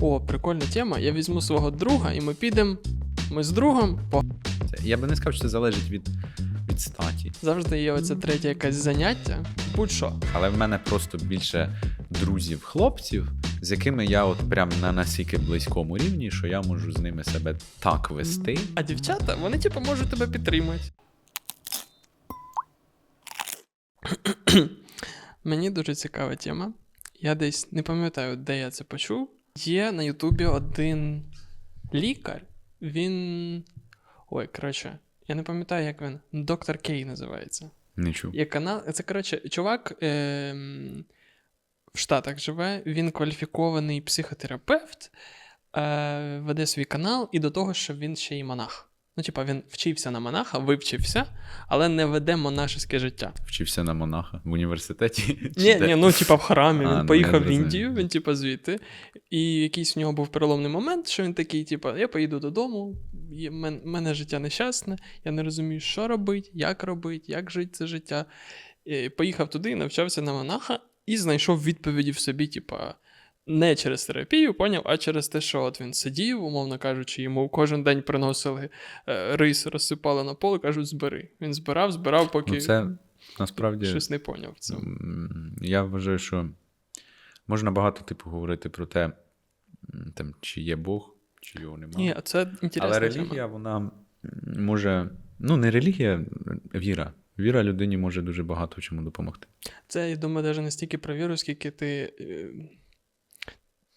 О, прикольна тема. Я візьму свого друга і ми підемо. Ми з другом по Я би не сказав, що це залежить від, від статі. завжди є оце третє якесь заняття. Будь-що. Але в мене просто більше друзів-хлопців, з якими я от прям на настільки близькому рівні, що я можу з ними себе так вести. А дівчата, вони типу можуть тебе підтримати. Мені дуже цікава тема. Я десь не пам'ятаю, де я це почув. Є на Ютубі один лікар. Він. Ой, коротше, я не пам'ятаю, як він. Доктор Кей називається. Не чув. Є канал. Це коротше, чувак е, в Штатах живе, він кваліфікований психотерапевт, е, веде свій канал, і до того, що він ще й монах. Ну, типа, він вчився на монаха, вивчився, але не веде монашеське життя. Вчився на монаха в університеті. Ні, ні, ну типа в храмі. А, Він ну, поїхав в. Індію, він типа звідти. І якийсь в нього був переломний момент, що він такий, типа, я поїду додому, мен- мене життя нещасне, я не розумію, що робити, як робити, як жити це життя. І поїхав туди, навчався на монаха і знайшов відповіді в собі, типа. Не через терапію, поняв, а через те, що от він сидів, умовно кажучи, йому кожен день приносили е, рис, розсипали на поле, кажуть, збери. Він збирав, збирав, поки Ну, це насправді щось не поняв цьому. я вважаю, що можна багато типу говорити про те, там, чи є Бог, чи його немає. Ні, а це Але тема. вона може. Ну, не релігія, віра. Віра людині може дуже багато в чому допомогти. Це, я думаю, навіть не стільки про віру, скільки ти.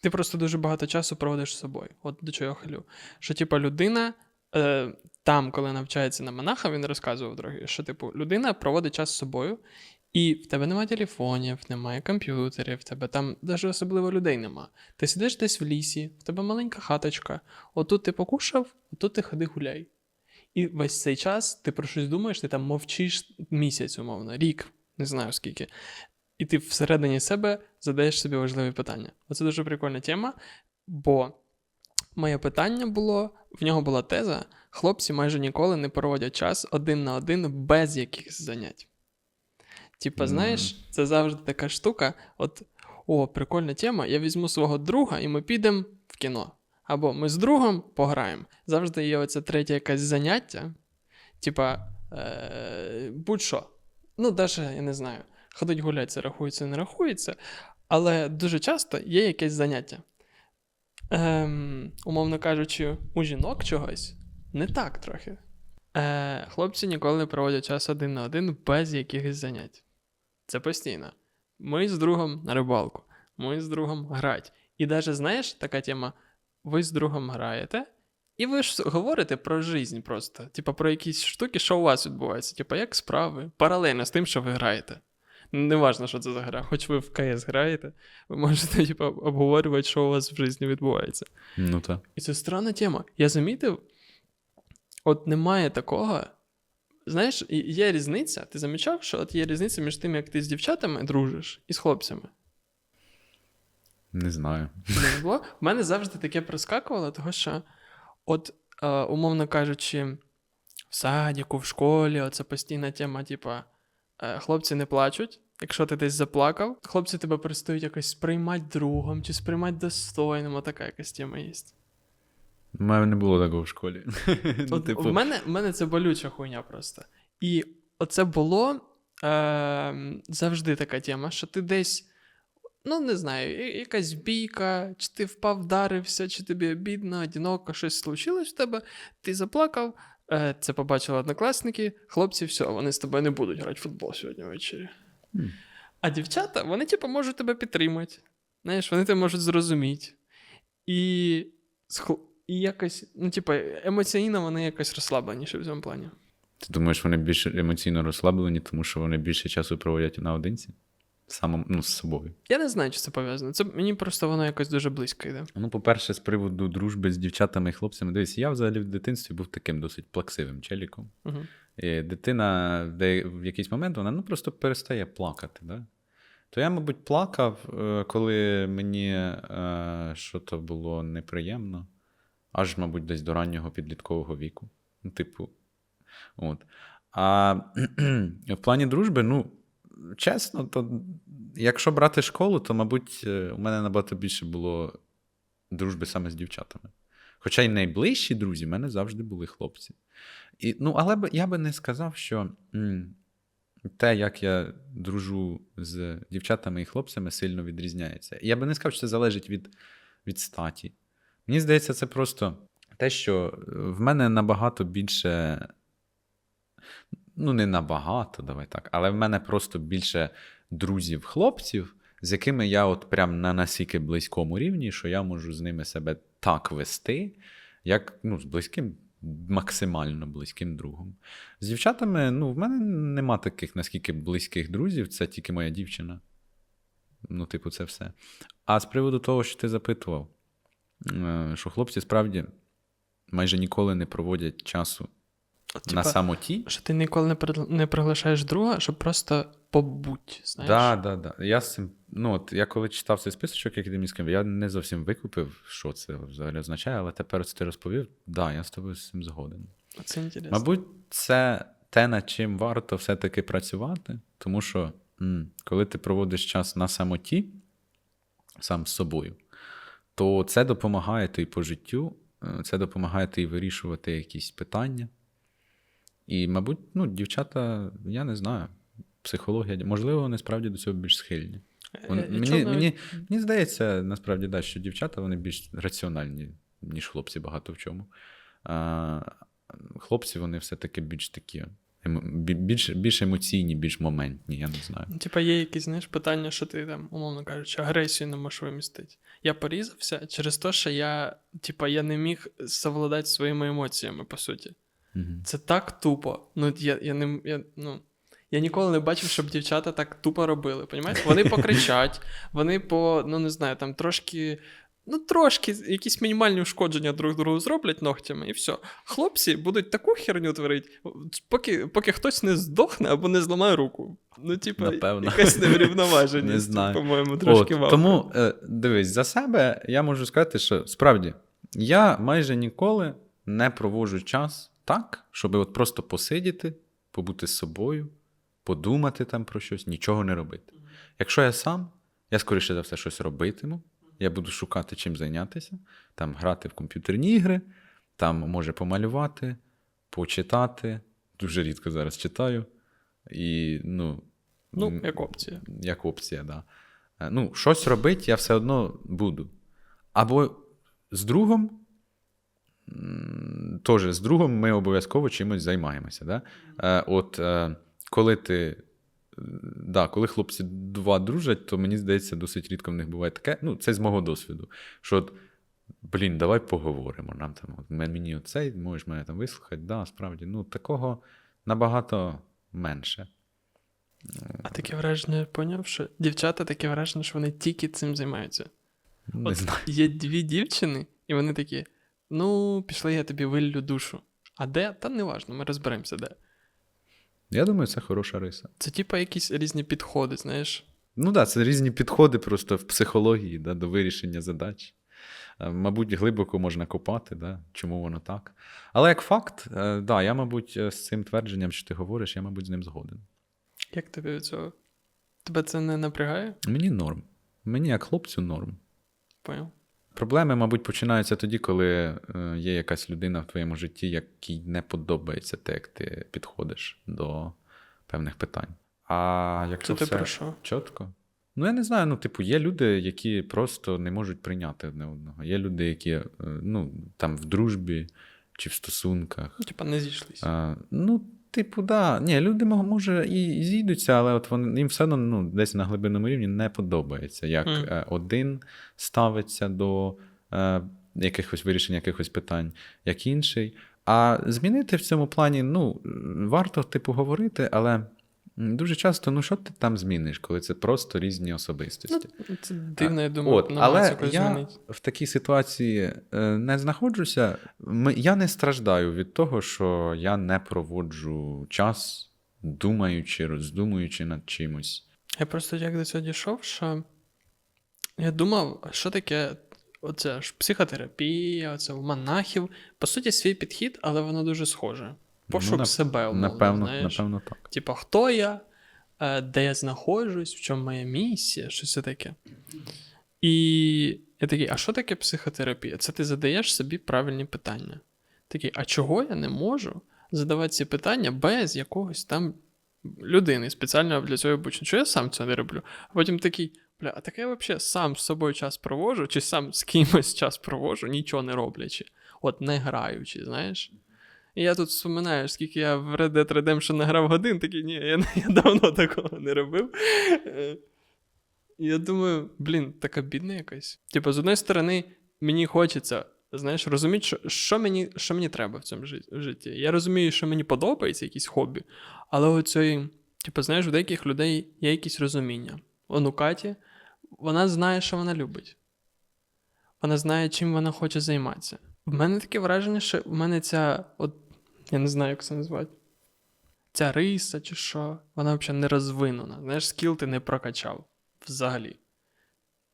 Ти просто дуже багато часу проводиш з собою. От до чого я хилю. Що, типу, людина е, там, коли навчається на монаха, він розказував дорогі, що, типу, людина проводить час з собою, і в тебе немає телефонів, немає комп'ютерів, в тебе там навіть особливо людей нема. Ти сидиш десь в лісі, в тебе маленька хаточка, отут ти покушав, отут ти ходи гуляй. І весь цей час ти про щось думаєш, ти там мовчиш місяць, умовно, рік, не знаю скільки. І ти всередині себе задаєш собі важливі питання. Оце дуже прикольна тема, бо моє питання було: в нього була теза: хлопці майже ніколи не проводять час один на один без якихось занять. Типа, знаєш, це завжди така штука. От, о, прикольна тема. Я візьму свого друга і ми підемо в кіно. Або ми з другом пограємо. Завжди є оце третє якесь заняття. Типа, е, будь-що. Ну, навіть, я не знаю, ходить гуляти, це рахується, не рахується. Але дуже часто є якесь заняття. Ем, умовно кажучи, у жінок чогось не так трохи. Е, хлопці ніколи не проводять час один на один без якихось занять. Це постійно. Ми з другом на рибалку, ми з другом грать. І навіть, знаєш, така тема: ви з другом граєте, і ви ж говорите про життя просто. Типа про якісь штуки, що у вас відбувається. Типа, як справи, паралельно з тим, що ви граєте. Неважно, що це за гра, хоч ви в КС граєте, ви можете типа, обговорювати, що у вас в житті відбувається. Ну так. І це странна тема. Я замітив, от немає такого. Знаєш, є різниця. Ти замічав, що от є різниця між тим, як ти з дівчатами дружиш і з хлопцями. Не знаю. Не було? В мене завжди таке проскакувало, тому що, от, е, умовно кажучи, в садіку, в школі, оце постійна тема, типа, хлопці не плачуть. Якщо ти десь заплакав, хлопці тебе перестають якось сприймати другом чи сприймати достойним, отака якась тема є. У мене не було такого в школі. ну, типу, в, мене, в мене це болюча хуйня просто. І оце було е, завжди така тема, що ти десь, ну не знаю, якась бійка, чи ти впав, вдарився, чи тобі бідно, одиноко, щось случилось в тебе, ти заплакав, е, це побачили однокласники, хлопці, все, вони з тобою не будуть грати в футбол сьогодні ввечері. А дівчата, вони, типу, можуть тебе підтримати. Знаєш, вони тебе можуть зрозуміти. І, і якось, ну, типу, емоційно вони якось розслабленіші в цьому плані. Ти думаєш, вони більш емоційно розслаблені, тому що вони більше часу проводять наодинці? Самим, ну, з собою. Я не знаю, чи це пов'язано. Це мені просто воно якось дуже близько йде. Ну, по-перше, з приводу дружби з дівчатами і хлопцями, дивись, я взагалі в дитинстві був таким досить плаксивим челіком. Угу. І дитина в де- в якийсь момент вона ну, просто перестає плакати. Да? То я, мабуть, плакав, е, коли мені е, щось було неприємно, аж, мабуть, десь до раннього підліткового віку. Типу. От. А в плані дружби, ну, чесно, то якщо брати школу, то, мабуть, е, у мене набагато більше було дружби саме з дівчатами. Хоча й найближчі друзі в мене завжди були хлопці. І, ну, але б, я би не сказав, що м, те, як я дружу з дівчатами і хлопцями, сильно відрізняється. Я би не сказав, що це залежить від, від статі. Мені здається, це просто те, що в мене набагато більше. Ну, не набагато, давай так, але в мене просто більше друзів-хлопців, з якими я от прям на настільки близькому рівні, що я можу з ними себе так вести, як ну, з близьким, максимально близьким другом. З дівчатами, ну, в мене нема таких наскільки близьких друзів, це тільки моя дівчина. Ну, типу, це все. А з приводу того, що ти запитував, е, що хлопці справді майже ніколи не проводять часу От, на самоті. Що ти ніколи не, пригла- не приглашаєш друга, щоб просто побудь, знаєш? Да, да, да. Я з цим, ну, от, я коли читав цей списочок, який ти мені сказав, я не зовсім викупив, що це взагалі означає, але тепер це ти розповів, да, я з тобою з цим згоден. Це інтересно. Мабуть, це те, над чим варто все-таки працювати, тому що м, коли ти проводиш час на самоті, сам з собою, то це допомагає тобі по життю, е, це допомагає тобі вирішувати якісь питання. І, мабуть, ну, дівчата, я не знаю, психологія, можливо, вони справді до цього більш схильні. Вон- Е, мені, мені, мені здається, насправді, да, що дівчата вони більш раціональні, ніж хлопці багато в чому. А, хлопці вони все-таки більш такі, більш, більш емоційні, більш моментні, я не знаю. Ну, Типа є якісь знаєш, питання, що ти там, умовно кажучи, агресію не можеш вимістити. Я порізався через те, що я, типа, я не міг совладати своїми емоціями, по суті. Мгм. Це так тупо. Ну, я, я не. Я, ну, я ніколи не бачив, щоб дівчата так тупо робили. Понімаєш? Вони покричать, вони по, ну не знаю, там трошки. Ну, трошки якісь мінімальні ушкодження друг другу зроблять ногтями, і все. Хлопці будуть таку херню творити, поки, поки хтось не здохне або не зламає руку. Ну, типа, Напевно. якась неврівноваженість, Не знаю. по-моєму, трошки вау. тому е, дивись, за себе я можу сказати, що справді я майже ніколи не проводжу час так, щоб от просто посидіти, побути з собою, подумати там про щось, нічого не робити. Якщо я сам, я скоріше за все щось робитиму, я буду шукати чим зайнятися, там грати в комп'ютерні ігри, там може помалювати, почитати. Дуже рідко зараз читаю. І, ну, Ну, як опція. як опція, да. Е, Ну, щось робити я все одно буду. Або з другом, теж з другом ми обов'язково чимось займаємося. Да? Е, От е, коли ти. е, Да, коли хлопці два дружать, то мені здається, досить рідко в них буває таке. Ну, це з мого досвіду. Що от, блін, давай поговоримо. Нам там, от, мені оцей, можеш мене там вислухати. Да, справді, ну, такого набагато менше. А таке враження, поняв, що дівчата таке враження, що вони тільки цим займаються. Не От знаю. Є дві дівчини, і вони такі: ну, пішли, я тобі виллю душу. А де? Та не важно, ми розберемося де. Я думаю, це хороша риса. Це типа якісь різні підходи, знаєш. Ну так, да, це різні підходи просто в психології да, до вирішення задач. Е, Мабуть, глибоко можна копати, да, чому воно так. Але як факт, е, да, я, мабуть, е, з цим твердженням, що ти говориш, я, мабуть, з ним згоден. Як тобі від цього? Тебе це не напрягає? Мені норм. Мені, як хлопцю, норм. Поняв? Проблеми, мабуть, починаються тоді, коли е, є якась людина в твоєму житті, якій не подобається те, як ти підходиш до певних питань. А якщо Це ти все про що? чітко. Ну, я не знаю. Ну, типу, є люди, які просто не можуть прийняти одне одного. Є люди, які е, ну, там в дружбі чи в стосунках. Ну, типа, не зійшлися. Ну, типу, да. Ні, люди може і зійдуться, але от вони їм все одно ну, десь на глибинному рівні не подобається, як е, один ставиться до е, якихось вирішень якихось питань, як інший. А змінити в цьому плані, ну, варто, типу, говорити, але дуже часто, ну, що ти там зміниш, коли це просто різні особистості. Ну, це дивно, я думаю, От, але я змінити. в такій ситуації е, не знаходжуся. Я не страждаю від того, що я не проводжу час, думаючи, роздумуючи над чимось. Я просто як до цього дійшов, що я думав, що таке оце ж психотерапія, оце у монахів. По суті, свій підхід, але воно дуже схоже. Пошук нап- себе, умовно, Напевно, знаєш. напевно, так. Типа, хто я, е, де я знаходжусь, в чому моя місія, щось таке. І я такий, а що таке психотерапія? Це ти задаєш собі правильні питання. Такий, а чого я не можу задавати ці питання без якогось там людини, спеціально для цього обучення? Що я сам це не роблю? А потім такий, бля, а так я взагалі сам з собою час проводжу, чи сам з кимось час проводжу, нічого не роблячи, от не граючи, знаєш? І я тут вспоминаю, скільки я в Red Dead Redemption награв годин, такий, ні, я, я давно такого не робив. Е, я думаю, блін, така бідна якась. Типу, з одної сторони, мені хочеться, знаєш, розуміти, що, що, мені, що мені треба в цьому житті. Я розумію, що мені подобається якісь хобі, але оцей, типу, знаєш, у деяких людей є якісь розуміння. У Каті, вона знає, що вона любить. Вона знає, чим вона хоче займатися. В мене таке враження, що в мене ця, от, я не знаю, як це назвати. Ця риса чи що, вона взагалі не розвинена. Знаєш, скіл ти не прокачав взагалі.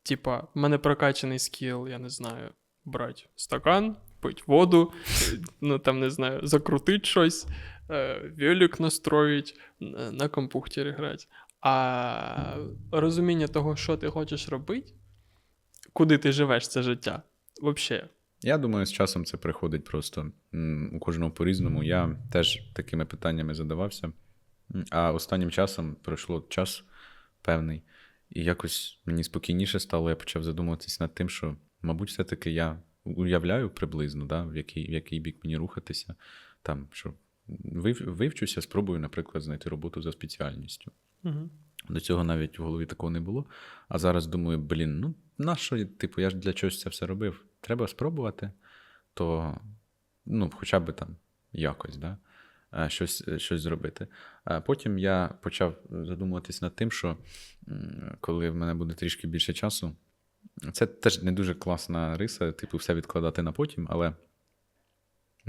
Типа, в мене прокачаний скіл, я не знаю, брати стакан, пить воду, ну там не знаю, закрутить щось, е, велик настроїть, на компухтері грати. А розуміння того, що ти хочеш робити, куди ти живеш це життя, взагалі. Я думаю, з часом це приходить просто у кожного по-різному. Я теж такими питаннями задавався. А останнім часом пройшло час певний, і якось мені спокійніше стало, я почав задумуватись над тим, що, мабуть, все-таки я уявляю приблизно, да, в, який, в який бік мені рухатися. Там, що вив, вивчуся, спробую, наприклад, знайти роботу за спеціальністю. Угу. До цього навіть в голові такого не було. А зараз думаю, блін, ну на що, типу, я ж для чогось це все робив. Треба спробувати, то ну, хоча б там якось, да, е, щось, щось зробити. А потім я почав задумуватись над тим, що коли в мене буде трішки більше часу, це теж не дуже класна риса, типу, все відкладати на потім, але.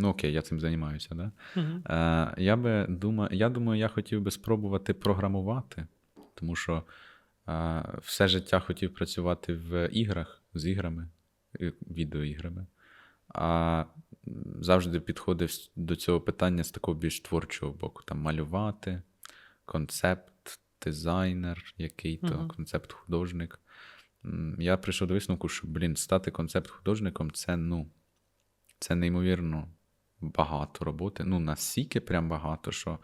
Ну, окей, я цим займаюся, да? Е, я би думаю, я думаю, я хотів би спробувати програмувати, тому що е, все життя хотів працювати в іграх з іграми, е, відеоіграми. А завжди підходив до цього питання з такого більш творчого боку: там малювати, концепт, дизайнер, який-то, Мгм. концепт художник. Я прийшов до висновку, що, блін, стати концепт художником це, ну, це неймовірно багато роботи. Ну, настільки прям багато, що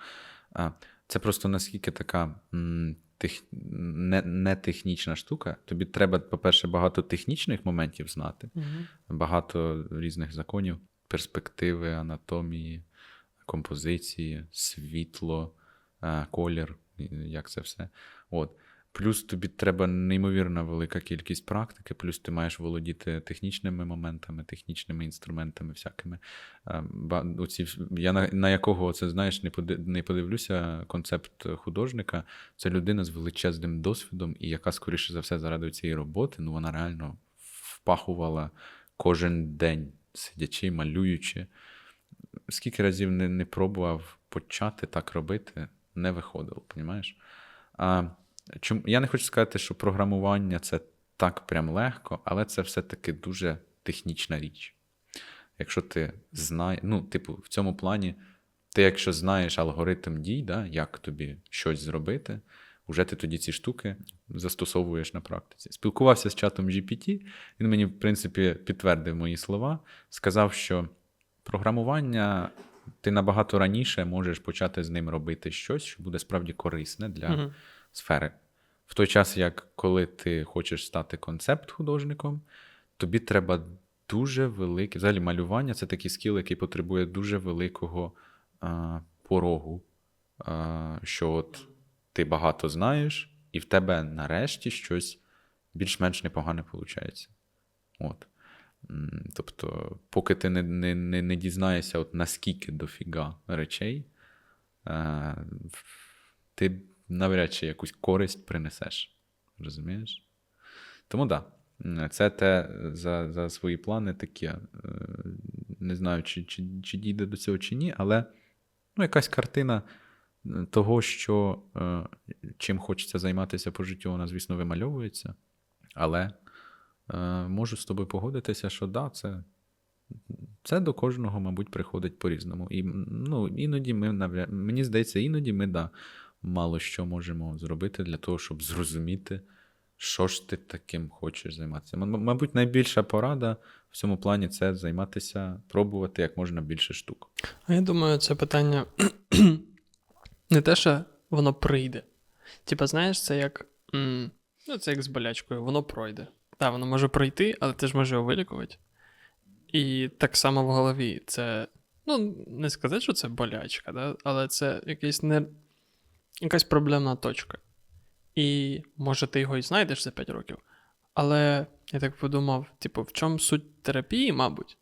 а, це просто наскільки така м, тех, не, не технічна штука. Тобі треба, по-перше, багато технічних моментів знати, Угу. багато різних законів, перспективи, анатомії, композиції, світло, е, колір, як це все. От. Плюс тобі треба неймовірно велика кількість практики, плюс ти маєш володіти технічними моментами, технічними інструментами всякими. Е, Оці, я на, на якого це знаєш, не, подивлюся концепт художника. Це людина з величезним досвідом, і яка, скоріше за все, заради цієї роботи, ну вона реально впахувала кожен день, сидячи, малюючи. Скільки разів не, не пробував почати так робити, не виходило, понімаєш? Чому, я не хочу сказати, що програмування це так прям легко, але це все-таки дуже технічна річ. Якщо ти знаєш, ну, типу, в цьому плані, ти, якщо знаєш алгоритм дій, да, як тобі щось зробити, вже ти тоді ці штуки застосовуєш на практиці. Спілкувався з чатом GPT, він мені, в принципі, підтвердив мої слова, сказав, що програмування ти набагато раніше можеш почати з ним робити щось, що буде справді корисне для Угу. Сфери. В той час, як коли ти хочеш стати концепт-художником, тобі треба дуже велике. Взагалі, малювання це такий скіл, який потребує дуже великого а, порогу, а, що от ти багато знаєш, і в тебе нарешті щось більш-менш непогане виходить. От. Тобто, поки ти не, не, не, не дізнаєшся, от наскільки дофіга речей, е, ти навряд чи якусь користь принесеш. Розумієш? Тому так. Да. Це те за, за свої плани таке. Е, Не знаю, чи, чи, чи дійде до цього чи ні, але ну, якась картина е, того, що е, чим хочеться займатися по життю, вона, звісно, вимальовується. Але можу з тобою погодитися, що да, це, це до кожного, мабуть, приходить по-різному. І ну, іноді ми мені здається, іноді ми да, мало що можемо зробити для того, щоб зрозуміти, що ж ти таким хочеш займатися. Мабуть, найбільша порада в цьому плані це займатися, пробувати як можна більше штук. А я думаю, це питання не те, що воно прийде. Типа, знаєш, це як. Ну, це як з болячкою, воно пройде. Так, воно може пройти, але ти ж можеш його вилікувати. І так само в голові. Це. Ну, не сказати, що це болячка, да? але це якийсь не... якась проблемна точка. І може ти його і знайдеш за 5 років. Але я так подумав: типу, в чому суть терапії, мабуть?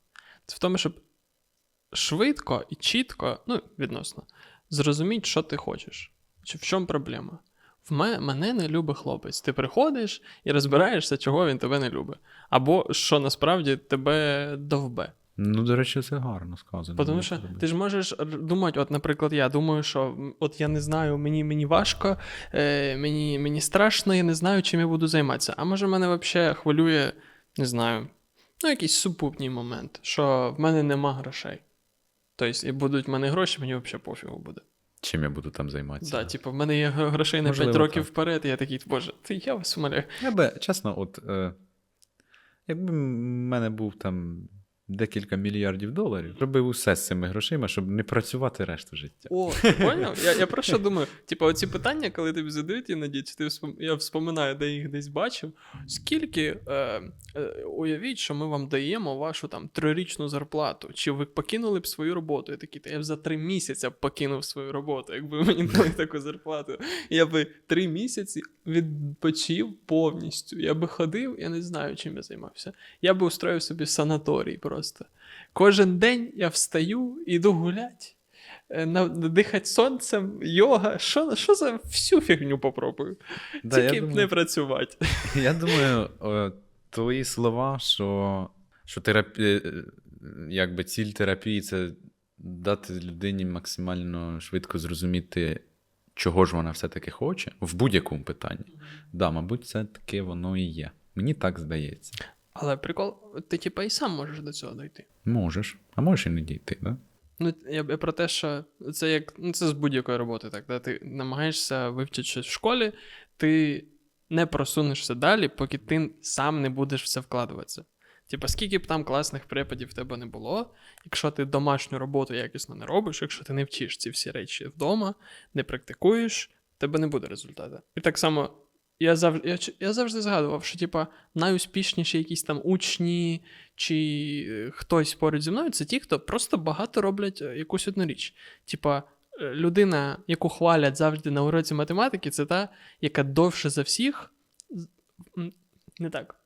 Це в тому, щоб швидко і чітко, ну, відносно, зрозуміти, що ти хочеш. Чи в чому проблема? В мене, мене не любить хлопець. Ти приходиш і розбираєшся, чого він тебе не любить. Або що насправді тебе довбе. Ну, до речі, це гарно сказано. Тому що ти ж можеш думати, от, наприклад, я думаю, що от я не знаю, мені, мені важко, е, мені, мені страшно, я не знаю, чим я буду займатися. А може, мене взагалі хвилює, не знаю, ну, якийсь супутній момент, що в мене нема грошей. Тобто, і будуть в мене гроші, мені взагалі пофігу буде. Чим я буду там займатися? Да, типу, в мене є грошей на 5 років так. вперед, і я такий, боже, ти я вас умоляю. Я би, чесно, от, е, якби в мене був там декілька мільярдів доларів, робив усе з цими грошима, щоб не працювати решту життя. О, поняв? Я, я про що думаю? Типу, оці питання, коли тобі задають іноді, чи ти вспом... я вспоминаю, де їх десь бачив. Скільки е, е, уявіть, що ми вам даємо вашу там трирічну зарплату, чи ви покинули б свою роботу? Я такий, та я б за три місяці покинув свою роботу, якби мені дали таку зарплату. Я би три місяці відпочив повністю. Я би ходив, я не знаю, чим я займався. Я би устроїв собі санаторій просто. Кожен день я встаю, іду гулять. е, Дихати сонцем, йога, що, що за всю фігню попробую. Да, Тільки б не працювати. я думаю, е, твої слова, що, що терапія, якби ціль терапії це дати людині максимально швидко зрозуміти, чого ж вона все-таки хоче в будь-якому питанні. Да, мабуть, це таке воно і є. Мені так здається. Але прикол, ти типа і сам можеш до цього дойти. Можеш, а можеш і не дійти, да? Ну, я, я про те, що це як ну, це з будь-якої роботи, так. Да? Ти намагаєшся вивчити щось в школі, ти не просунешся далі, поки ти сам не будеш в це вкладуватися. Типа, скільки б там класних преподів в тебе не було, якщо ти домашню роботу якісно не робиш, якщо ти не вчиш ці всі речі вдома, не практикуєш, в тебе не буде результату. І так само я завжди, я, я завжди згадував, що типа найуспішніші якісь там учні чи е, хтось поруч зі мною, це ті, хто просто багато роблять е, якусь одну річ. Типа, е, людина, яку хвалять завжди на уроці математики, це та, яка довше за всіх, не так,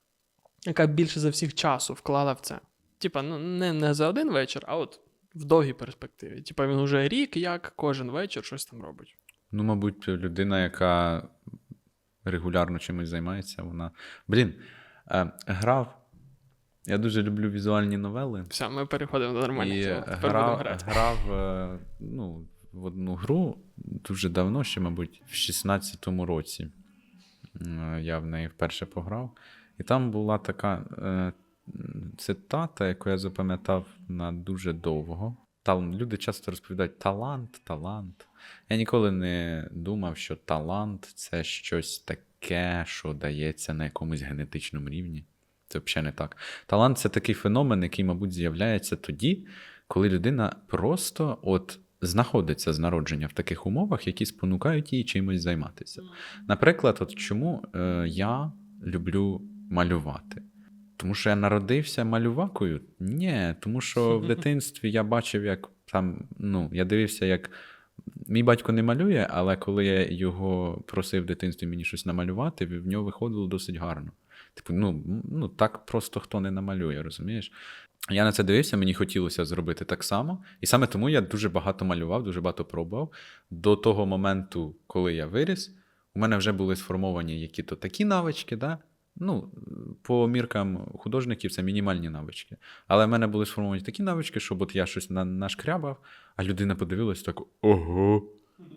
яка більше за всіх часу вклала в це. Типа, ну не, не за один вечір, а от в довгій перспективі. Типа, він уже рік, як кожен вечір щось там робить. Ну, мабуть, людина, яка регулярно чимось займається, вона. Блін, е, грав. Я дуже люблю візуальні новели. Все, ми переходимо до нормальних і. Тепер грав, грати. грав е, ну, в одну гру дуже давно, ще, мабуть, в 16-му році. Е, Я в неї вперше пограв. І там була така е, цитата, яку я запам'ятав на дуже довго. Там люди часто розповідають талант, талант. Я ніколи не думав, що талант це щось таке, що дається на якомусь генетичному рівні. Це взагалі не так. Талант це такий феномен, який, мабуть, з'являється тоді, коли людина просто от знаходиться з народження в таких умовах, які спонукають її чимось займатися. Наприклад, от чому е, я люблю малювати? Тому що я народився малювакою? Ні, тому що в дитинстві я бачив, як там, ну, я дивився, як. Мій батько не малює, але коли я його просив в дитинстві мені щось намалювати, в нього виходило досить гарно. Типу, ну, ну так просто хто не намалює, розумієш? Я на це дивився, мені хотілося зробити так само. І саме тому я дуже багато малював, дуже багато пробував. До того моменту, коли я виріс, у мене вже були сформовані які-то такі навички, да? Ну, по міркам художників це мінімальні навички. Але в мене були сформовані такі навички, щоб от я щось на- нашкрябав, а людина подивилась так: ого,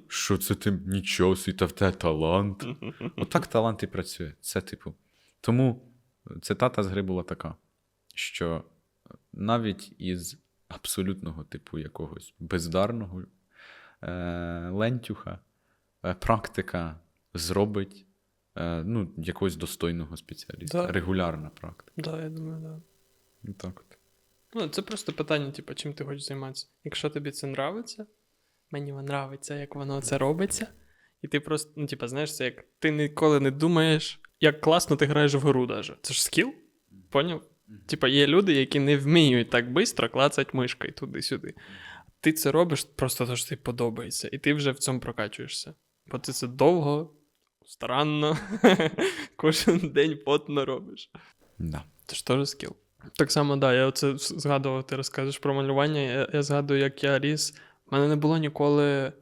що це ти нічого, та в тебе талант. Отак талант і працює. Це типу. Тому цитата з гри була така, що навіть із абсолютного типу якогось бездарного е, лентюха е, практика зробить ну, якогось достойного спеціаліста. Да. Регулярна практика. Да, я думаю, да. Ну, Так от. Ну, це просто питання, типу, чим ти хочеш займатися. Якщо тобі це нравиться, мені воно нравиться, як воно це робиться. І ти просто, ну, типу, знаєш, це як ти ніколи не думаєш, як класно ти граєш в гру даже. Це ж скіл? Поняв? Типа, є люди, які не вміють так швидко клацати мишкою туди-сюди. Ти це робиш просто тому, що тобі подобається, і ти вже в цьому прокачуєшся. Бо ти це довго, старанно, кожен день потно робиш. Да. Це ж теж скіл. Так само, да, я оце згадував, ти розказуєш про малювання. Я, я згадую, як я ріс. У мене не було ніколи.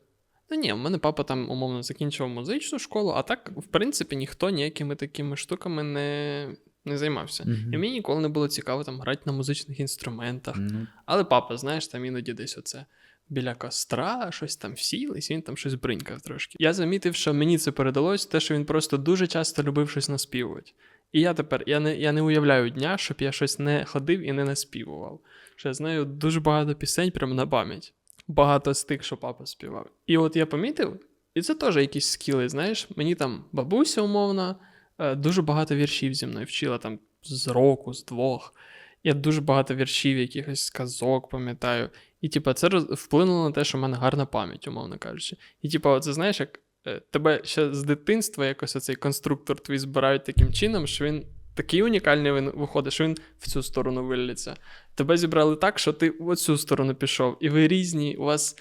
Ну ні, у мене папа там умовно закінчував музичну школу, а так, в принципі, ніхто ніякими такими штуками не, не займався. Мгм. І мені ніколи не було цікаво там грати на музичних інструментах. Ну, Але папа, знаєш, там іноді десь оце біля костра, щось там сілись, він там щось бринькав трошки. Я замітив, що мені це передалось, те, що він просто дуже часто любив щось наспівувати. І я тепер я не, я не уявляю дня, щоб я щось не ходив і не наспівував. Що я знаю дуже багато пісень прямо на пам'ять. Багато з тих, що папа співав. І от я помітив, і це теж якісь скіли, знаєш, мені там бабуся умовна, е, дуже багато віршів зі мною вчила там з року, з двох. Я дуже багато віршів, якихось сказок пам'ятаю. І, типа, це вплинуло на те, що в мене гарна пам'ять, умовно кажучи. І, типа, це знаєш, як е, тебе ще з дитинства якось оцей конструктор твій збирають таким чином, що він такий унікальний він виходить, що він в цю сторону виліться. Тебе зібрали так, що ти в цю сторону пішов, і ви різні, у вас,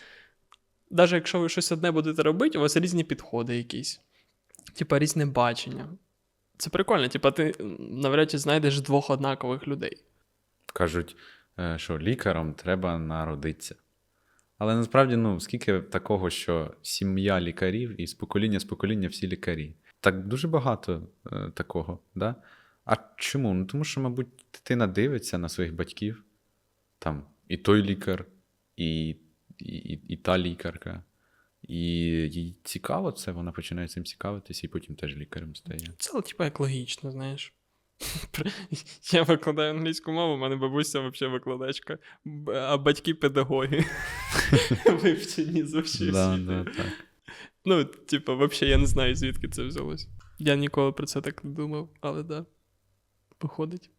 навіть якщо ви щось одне будете робити, у вас різні підходи якісь. Типа різне бачення. Це прикольно, типа, ти навряд чи знайдеш двох однакових людей. Кажуть, е, що лікаром треба народитися. Але насправді, ну, скільки такого, що сім'я лікарів і з покоління з покоління всі лікарі. Так дуже багато е, такого, да? А чому? Ну, тому що, мабуть, дитина дивиться на своїх батьків, там і той лікар, і, і, і, і та лікарка. І їй цікаво це, вона починає цим цікавитися, і потім теж лікарем стає. Це, типа, як логічно, знаєш. Я викладаю англійську мову, у мене бабуся взагалі викладачка, а батьки педагоги. Вивчені з усіх. Ну, типа, взагалі, я не знаю, звідки це взялось. Я ніколи про це так не думав, але да. Походить.